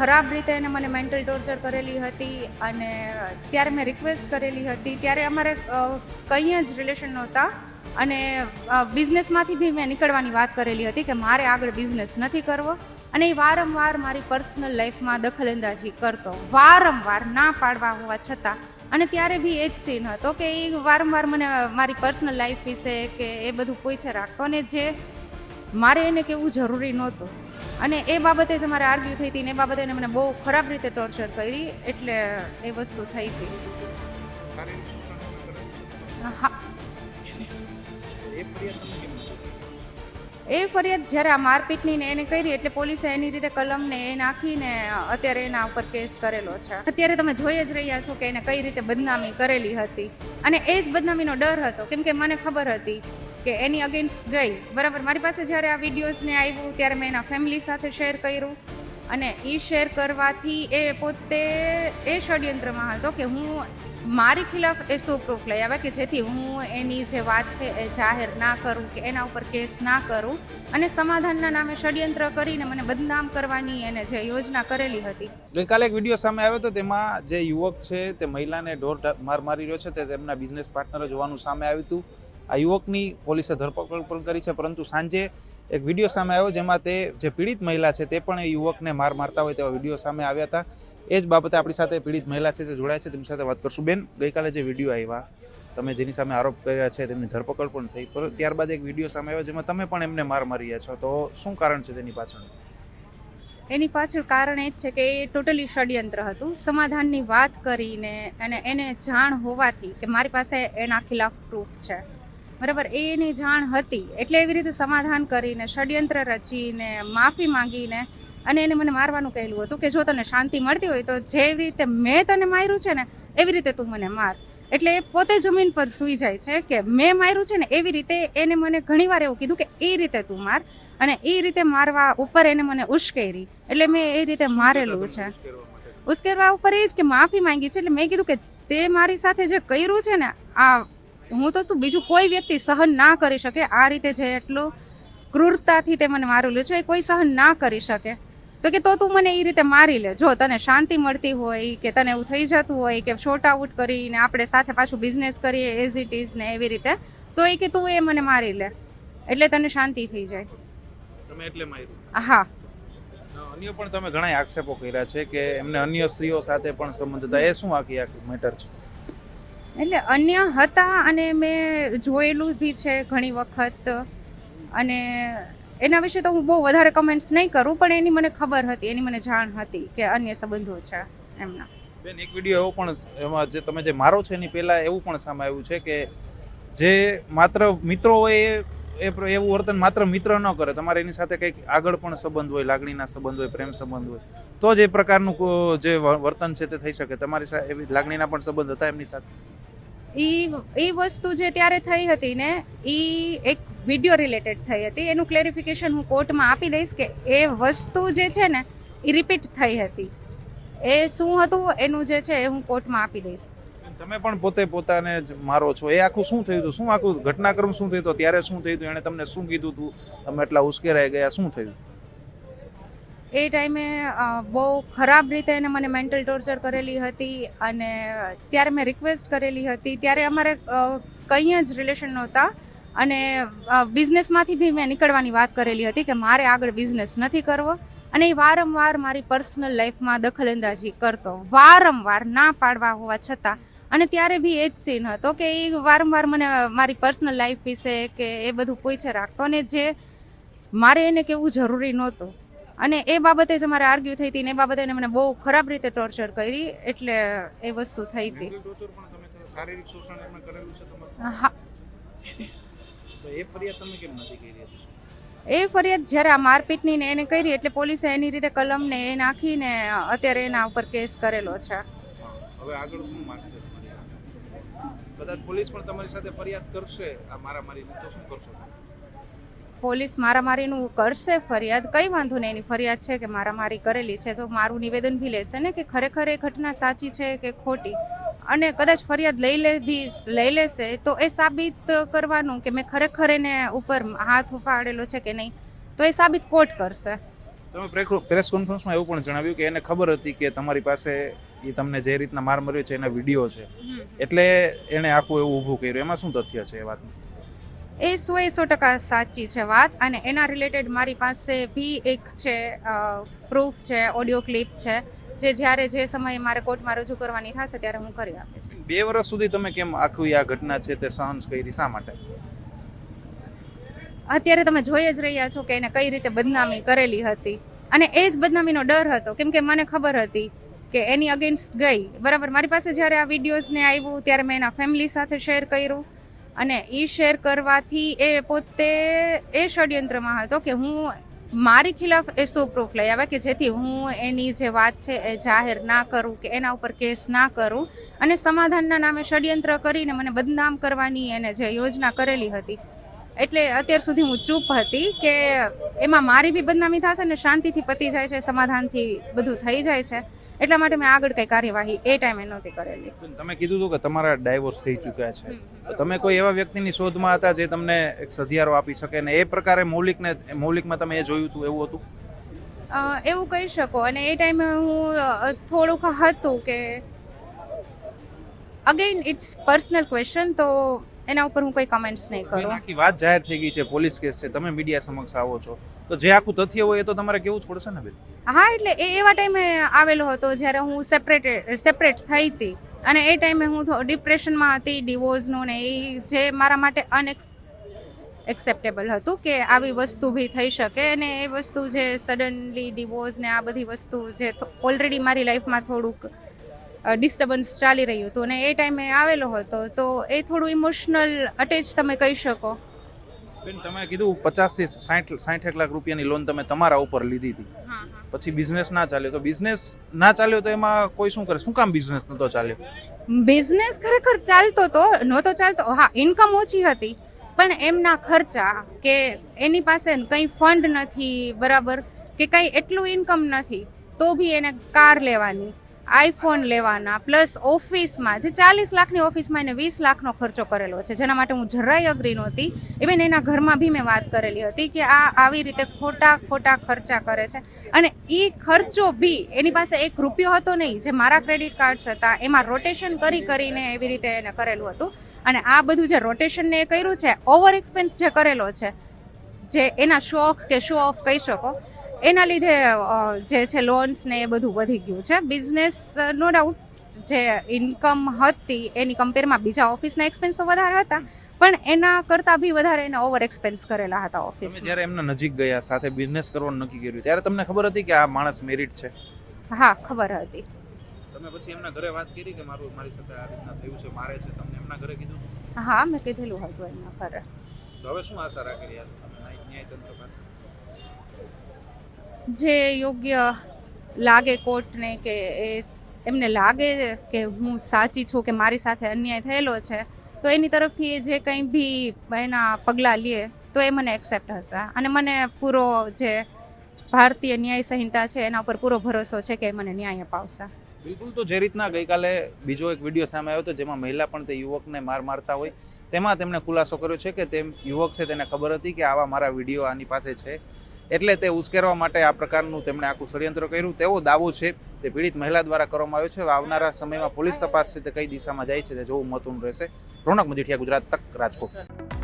ખરાબ રીતે એને મને મેન્ટલ ટોર્ચર કરેલી હતી અને ત્યારે મેં રિક્વેસ્ટ કરેલી હતી. ત્યારે અમારે કંઈ જ રિલેશન નહોતા અને બિઝનેસમાંથી બી મેં નીકળવાની વાત કરેલી હતી કે મારે આગળ બિઝનેસ નથી કરવો અને એ વારંવાર મારી પર્સનલ લાઈફમાં દખલઅંદાજી કરતો. વારંવાર ના પાડવા હોવા છતાં. અને ત્યારે બી એ સીન હતો કે એ વારંવાર મને મારી પર્સનલ લાઈફ વિશે કે એ બધું પૂછે રાખતો અને જે મારે એને કેવું જરૂરી નહોતું. અને એ બાબતે જ અમારે આર્ગ્યુ થઈ હતી ને એ બાબતે મને બહુ ખરાબ રીતે ટોર્ચર કરી એટલે એ વસ્તુ થઈ હતી. હા? એ ફરિયાદ જ્યારે આ મારપીટની ને એને કરી એટલે પોલીસે એની રીતે કલમને એ નાખીને અત્યારે એના ઉપર કેસ કરેલો છે. અત્યારે તમે જોઈ જ રહ્યા છો કે એને કઈ રીતે બદનામી કરેલી હતી. અને એ જ બદનામીનો ડર હતો. કેમ કે મને ખબર હતી કે એની અગેન્સ્ટ ગઈ. બરાબર, મારી પાસે જ્યારે આ વિડીયોઝને આવ્યું ત્યારે મેં એના ફેમિલી સાથે શેર કર્યું અને એ શેર કરવાથી એ પોતે એ ષડયંત્રમાં હતો કે હું મારી ખિલાફ એ શું પ્રૂફ લઈ આવે કે જેથી હું એની જે વાત છે એ જાહેર ના કરું કે એના ઉપર કેસ ના કરું અને સમાધાનના નામે ષડયંત્ર કરીને મને બદનામ કરવાની એને જે યોજના કરેલી હતી. ગઈકાલે એક વીડિયો સામે આવ્યો હતો, તેમાં જે યુવક છે તે મહિલાને ઢોર માર મારી રહ્યો છે, તે તેમના બિઝનેસ પાર્ટનર જોવાનું સામે આવ્યું હતું. આ યુવકની પોલીસે ધરપકડ પણ કરી છે, પરંતુ સાંજે એક વીડિયો સામે આવ્યો જેમાં તે જે પીડિત મહિલા છે તે પણ એ યુવકને માર મારતા હોય તેવા વીડિયો સામે આવ્યા હતા. એ જ બાબતે આપણી સાથે પીડિત મહિલા છે તે જોડાય છે, તેમની સાથે વાત કરશું. બેન, ગઈકાલે જે વીડિયો આવ્યા, તમે જેની સામે આરોપ કર્યા છે, તેમની ધરપકડ પણ થઈ, પર ત્યારબાદ એક વીડિયો સામે આવ્યો જેમાં તમે પણ એમને માર મારી રહ્યા છો. તો શું કારણ છે તેની પાછળ? એની પાછળ કારણ એ જ છે કે એ ટોટલી ષડયંત્ર હતું. સમાધાનની વાત કરીને અને એને જાણ હોવાથી કે મારી પાસે એના ખિલાફ પ્રૂફ છે. બરાબર એ એની જાણ હતી. એટલે એવી રીતે સમાધાન કરીને ષડયંત્ર રચીને માફી માંગીને અને એને મને મારવાનું કહેલું હતું કે જો તને શાંતિ મળતી હોય તો જેવી રીતે મેં તને માર્યું છે ને એવી રીતે તું મને માર. એટલે એ પોતે જમીન પર સૂઈ જાય છે કે મેં માર્યું છે ને એવી રીતે એને મને ઘણીવાર એવું કીધું કે એ રીતે તું માર. અને એ રીતે મારવા ઉપર એને મને ઉશ્કેરી. એટલે મેં એ રીતે મારેલું છે. ઉશ્કેરવા ઉપર એ જ કે માફી માંગી છે એટલે મેં કીધું કે તે મારી સાથે જે કર્યું છે ને આ હું તો શું બીજું કોઈ વ્યક્તિ સહન ના કરી શકે. આ રીતે જે એટલું ક્રૂરતાથી તે મને મારેલું છે એ કોઈ સહન ના કરી શકે. તો કે તો તું મને એ રીતે મારી લે. જો તને શાંતિ મળતી હોય કે તને એવું થઈ જતું હોય કે શોર્ટ આઉટ કરીને આપણે સાથે પાછું બિઝનેસ કરીએ એઝ ઇટ ઇઝ ને એવી રીતે તો એ કે તું એ મને મારી લે. એટલે તને શાંતિ થઈ જાય. તમે એટલે માર્યું. હા. અન્ય પણ તમે ઘણા આક્ષેપો કર્યા છે કે એમને અન્ય સ્ત્રીઓ સાથે પણ સંબંધ હતા. એ શું આખી આખી મેટર છે? એટલે અન્ય હતા અને મેં જોયેલું બી છે ઘણી વખત. અને એના વિશે તો હું બહુ વધારે કમેન્ટ્સ નહીં કરું, પણ એની મને ખબર હતી, એની મને જાણ હતી કે અન્ય સંબંધો છે એમના. બેન, એક વીડિયો એવો પણ એમાં જે તમે જે મારો છો એની પહેલાં એવું પણ સામે આવ્યું છે કે જે માત્ર મિત્રો હોય એ એવું વર્તન માત્ર મિત્ર ન કરે. તમારે એની સાથે કંઈક આગળ પણ સંબંધ હોય, લાગણીના સંબંધ હોય, પ્રેમ સંબંધ હોય, તો જ એ પ્રકારનું જે વર્તન છે તે થઈ શકે. તમારી સાથે એવી લાગણીના પણ સંબંધ હતા એમની સાથે? ઈ એ વસ્તુ જે ત્યારે થઈ હતી ને એ એક વીડિયો રિલેટેડ થઈ હતી. એનું ક્લેરિફિકેશન હું કોર્ટમાં આપી દઈશ કે એ વસ્તુ જે છે ને એ રિપીટ થઈ હતી. એ શું હતું, એનું જે છે એ હું કોર્ટમાં આપી દઈશ. તમે પણ પોતે પોતાને જ મારો છો. એ આખું શું થયું હતું? શું આખું ઘટનાક્રમ શું થયું હતું? ત્યારે શું થયું હતું? એણે તમને શું કીધું હતું? તમે એટલા ઉશ્કેરાઈ ગયા, શું થયું? એ ટાઈમે બહુ ખરાબ રીતે એને મને મેન્ટલ ટોર્ચર કરેલી હતી અને ત્યારે મેં રિક્વેસ્ટ કરેલી હતી. ત્યારે અમારે કંઈ જ રિલેશન નહોતા અને બિઝનેસમાંથી બી મેં નીકળવાની વાત કરેલી હતી કે મારે આગળ બિઝનેસ નથી કરવો અને એ વારંવાર મારી પર્સનલ લાઈફમાં દખલઅંદાજી કરતો, વારંવાર ના પાડવા હોવા છતાં. અને ત્યારે બી એ જ સીન હતો કે એ વારંવાર મને મારી પર્સનલ લાઈફ વિશે કે એ બધું પૂછે રાખતો અને જે મારે એને કેવું જરૂરી નહોતું. અને એ બાબતે જ અમારે આર્ગ્યુ થઈ હતી ને એ બાબતે મને બહુ ખરાબ રીતે ટોર્ચર કરી એટલે એ વસ્તુ થઈ હતી. શારીરિક શોષણ એમને કરેલું છે તમારે? હા. તો એ ફરિયાદ તમે કેમ નથી કરી હતી એ ફરિયાદ જ્યારે આ મારપીટની ને એને કરી એટલે પોલીસે એની રીતે કલમને એ નાખીને અત્યારે એના ઉપર કેસ કરેલો છે. હવે આગળ શું માંગશે કદાચ પોલીસ પણ તમારી સાથે ફરિયાદ કરશે આ મારા મારી તો શું કરશો? પોલીસ મારામારીનું કરશે ફરિયાદ? કઈ વાંધો નહીં એની ફરિયાદ છે કે મારામારી કરેલી છે તો મારું નિવેદન બી લેશે ને કે ખરેખર એ ઘટના સાચી છે કે ખોટી? અને કદાચ ફરિયાદ લઈ લે બી લઈ લેશે તો એ સાબિત કરવાનું કે મેં ખરેખર એને ઉપર હાથ ઉપાડેલો છે કે નહીં? તો એ સાબિત કોર્ટ કરશે. તમે પ્રેસ કોન્ફરન્સમાં એવું પણ જણાવ્યું કે એને ખબર હતી કે તમારી પાસે એ તમને જે રીતના માર મર્યો છે એના વીડિયો છે. એટલે એણે આખું એવું ઊભું કર્યું. એમાં શું તથ્ય છે એ વાતનું? એ સો એ સો ટકા સાચી છે વાત. અને એના રિલેટેડ મારી પાસે બી એક છે પ્રૂફ છે ઓડિયો ક્લિપ છે જે જ્યારે જે સમયે મારે કોર્ટમાં રજૂ કરવાની થશે ત્યારે હું કરી આપીશ. બે વર્ષ સુધી તમે કેમ આખું આ ઘટના છે તે સહન કરી શા માટે? અત્યારે તમે જોઈ જ રહ્યા છો કે એને કઈ રીતે બદનામી કરેલી હતી. અને એ જ બદનામીનો ડર હતો. કેમ કે મને ખબર હતી કે એની અગેન્સ્ટ ગઈ. બરાબર મારી પાસે જ્યારે આ વિડીયોઝને આવ્યું ત્યારે મેં એના ફેમિલી સાથે શેર કર્યું. અને એ શેર કરવાથી એ પોતે એ ષડયંત્રમાં હતો કે હું મારી ખિલાફ એ શું પ્રૂફ લઈ આવે કે જેથી હું એની જે વાત છે એ જાહેર ના કરું, કે એના ઉપર કેસ ના કરું. અને સમાધાનના નામે ષડયંત્ર કરીને મને બદનામ કરવાની એને જે યોજના કરેલી હતી. એટલે અત્યાર સુધી હું ચૂપ હતી કે એમાં મારી બી બદનામી થશે ને શાંતિથી પતી જાય છે, સમાધાનથી બધું થઈ જાય છે. એટલા માટે મેં આગળ કઈ કાર્યવાહી એ ટાઈમે નહોતી કરેલી. તમે કીધું હતું કે તમારા ડાયવોર્સ થઈ ચૂક્યા છે. તમે કોઈ એવા વ્યક્તિની શોધમાં હતા જે તમને એક સધિયારો આપી શકે ને એ પ્રકારે મૌલિકને મૌલિકમાં તમે એ જોયું હતું એવું હતું? એવું કહી શકો. અને એ ટાઈમે હું થોડુંક હતું કે અગેન ઇટ્સ પર્સનલ ક્વેશ્ચન તો એના ઉપર હું કોઈ કમેન્ટ્સ નહીં કરું. આખી વાત જાહેર થઈ ગઈ છે પોલીસ કેસ છે તમે મીડિયા સમક્ષ આવો છો. તો જે આખું તથ્ય હોય એ તો તમારે કેવું જ પડશે ને બેન? હા, એટલે એ એવા ટાઈમે આવેલો હતો જ્યારે હું સેપરેટ સેપરેટ થઈ હતી. અને એ ટાઈમે હું ડિપ્રેશનમાં હતી ડિવોર્સનું ને એ જે મારા માટે અનએક્સ એક્સેપ્ટેબલ હતું કે આવી વસ્તુ બી થઈ શકે અને એ વસ્તુ જે સડનલી ડિવોર્સ ને આ બધી વસ્તુ જે ઓલરેડી મારી લાઈફમાં થોડુંક ડિસ્ટર્બન્સ ચાલી રહ્યું હતું. અને એ ટાઈમે આવેલો હતો તો એ થોડું ઇમોશનલ અટેચ તમે કહી શકો. બેન તમે કીધું પચાસથી સાઠ એક લાખ રૂપિયાની લોન તમે તમારા ઉપર લીધી હતી. પછી બિઝનેસ ના ચાલ્યો. તો બિઝનેસ ના ચાલ્યો તો એમાં કોઈ શું કરે? શું કામ બિઝનેસ નતો ચાલ્યો? બિઝનેસ ખરેખર ચાલતો તો નહોતો ચાલતો. હા ઇન્કમ ઓછી હતી. પણ એમના ખર્ચા કે એની પાસે કંઈ ફંડ નથી બરાબર? કે કંઈ એટલું ઇન્કમ નથી તો બી એને કાર લેવાની. આઈફોન લેવાના પ્લસ ઓફિસમાં જે ચાલીસ લાખની ઓફિસમાં એને વીસ લાખનો ખર્ચો કરેલો છે, જેના માટે હું જરાય અગ્રી નહોતી. ઇવન એના ઘરમાં બી મેં વાત કરેલી હતી કે આ આવી રીતે ખોટા ખોટા ખર્ચા કરે છે. અને એ ખર્ચો બી એની પાસે એક રૂપિયો હતો નહીં, જે મારા ક્રેડિટ કાર્ડ્સ હતા, એમાં રોટેશન કરી કરીને એવી રીતે એને કરેલું હતું. અને આ બધું જે રોટેશનને એ કર્યું છે ઓવર એક્સપેન્સ જે કરેલો છે, જે એના શોખ કે શો ઓફ કહી શકો એના લીધે જે છે લોન્સ ને એ બધું વધી ગયું છે. બિઝનેસ નો ડાઉટ જે ઇન્કમ હતી એની કમ્પેરમાં બીજા ઓફિસના એક્સપેન્સ તો વધારે હતા પણ એના કરતાં બી વધારે એને ઓવર એક્સપેન્સ કરેલા હતા ઓફિસ જ્યારે એમના નજીક ગયા સાથે બિઝનેસ કરવાનું નક્કી કર્યું ત્યારે તમને ખબર હતી કે આ માણસ મેરિટ છે? હા ખબર હતી. તમે પછી એમના ઘરે વાત કરી કે મારું મારી સાથે આ રીતના થયું છે મારે છે તમને એમના ઘરે કીધું? હા મેં કીધેલું હતું એમના ઘરે. તો હવે શું આશા રાખી રહ્યા છો તમે? ન્યાય- તંત્ર પાસે? જે યોગ્ય લાગે કોર્ટને કે એ એમને લાગે કે હું સાચી છું કે મારી સાથે અન્યાય થયેલો છે, તો એની તરફથી એ જે કંઈ બી એના પગલાં લે, તો એ મને એક્સેપ્ટ હશે. અને મને પૂરો જે ભારતીય ન્યાય સંહિતા છે, એના ઉપર પૂરો ભરોસો છે કે મને ન્યાય અપાવશે. બિલકુલ તો જે રીતના ગઈકાલે બીજો એક વીડિયો સામે આવ્યો હતો, જેમાં મહિલા પણ તે યુવકને માર મારતા હોય, તેમાં તેમણે ખુલાસો કર્યો છે કે તેમ યુવક છે તેને ખબર હતી કે આવા મારા વીડિયો આની પાસે છે. એટલે તે ઉશ્કેરવા માટે આ પ્રકારનું તેમણે આખું ષડયંત્ર કર્યું. તેવો દાવો છે તે પીડિત મહિલા દ્વારા કરવામાં આવ્યો છે. આવનારા સમયમાં પોલીસ તપાસ છે તે કઈ દિશામાં જાય છે તે જોવું મહત્વનું રહેશે. રોનક મજીઠિયા ગુજરાત તક, રાજકોટ.